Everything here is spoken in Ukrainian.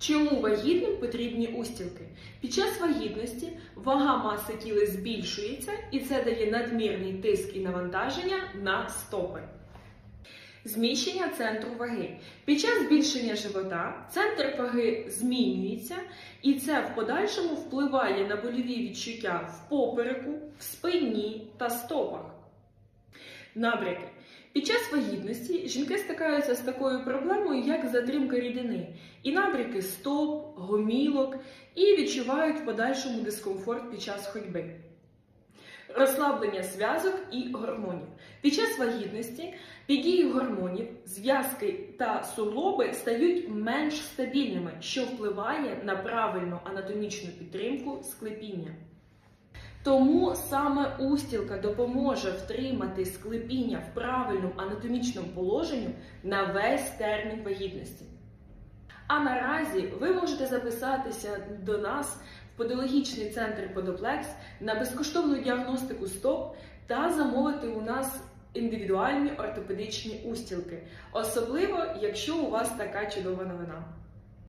Чому вагітним потрібні устілки? Під час вагітності вага маси тіла збільшується, і це дає надмірний тиск і навантаження на стопи. Зміщення центру ваги. Під час збільшення живота центр ваги змінюється, і це в подальшому впливає на больові відчуття в попереку, в спині та стопах. Набряки. Під час вагітності жінки стикаються з такою проблемою, як затримка рідини, і набряки стоп, гомілок, і відчувають в подальшому дискомфорт під час ходьби. Розслаблення зв'язок і гормонів. Під час вагітності під дією гормонів зв'язки та суглоби стають менш стабільними, що впливає на правильну анатомічну підтримку склепіння. Тому саме устілка допоможе втримати склепіння в правильному анатомічному положенні на весь термін вагітності. А наразі ви можете записатися до нас в подологічний центр Подоплекс на безкоштовну діагностику стоп та замовити у нас індивідуальні ортопедичні устілки, особливо якщо у вас така чудова новина.